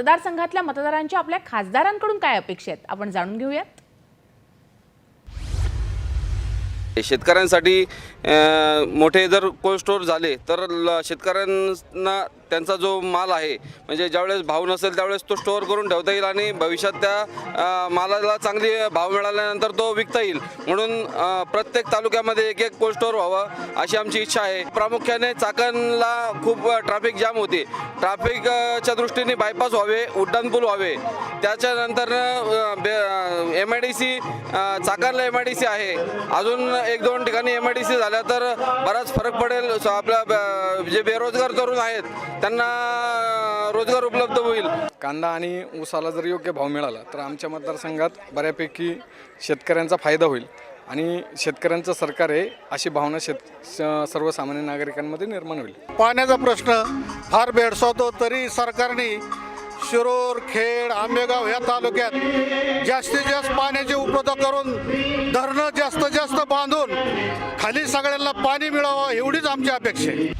मतदारसंघातल्या मतदारांच्या आपल्या खासदारांकडून काय अपेक्षा आहेत? आपण जाणून घेऊयात. शेतकऱ्यांसाठी मोठे जर कोल्ड स्टोअर झाले तर ल- शेतकऱ्यांना त्यांचा जो माल आहे म्हणजे ज्यावेळेस भाव नसेल त्यावेळेस तो स्टोअर करून ठेवता येईल आणि भविष्यात त्या मालाला चांगली भाव मिळाल्यानंतर तो विकता येईल. म्हणून प्रत्येक तालुक्यामध्ये एक एक कोल्ड स्टोअर व्हावं अशी आमची इच्छा आहे. प्रामुख्याने चाकणला खूप ट्रॅफिक जाम होते. ट्रॅफिकच्या दृष्टीने बायपास व्हावे उड्डाणपूल व्हावे. त्याच्यानंतर एम आय डी सी चाकणला एम आय डी सी आहे. अजून एक दोन ठिकाणी एम आय डी सी झाल्या तर बराच फरक पडेल. आपल्या ब- जे बेरोजगार तरुण आहेत त्यांना रोजगार उपलब्ध होईल. कांदा आणि ऊसाला जर योग्य भाव मिळाला तर आमच्या मतदारसंघात बऱ्यापैकी शेतकऱ्यांचा फायदा होईल. आणि शेतकऱ्यांचं सरकार आहे अशी भावना शेत सर्वसामान्य नागरिकांमध्ये निर्माण होईल. पाण्याचा प्रश्न फार भेडसावतो तरी सरकारने शिरोर खेड आंबेगाव या तालुक्यात जास्तीत जास्त पाण्याची उपलब्ध करून धरणं जास्त जास्त बांधून खाली सगळ्यांना पाणी मिळावं एवढीच आमची अपेक्षा आहे.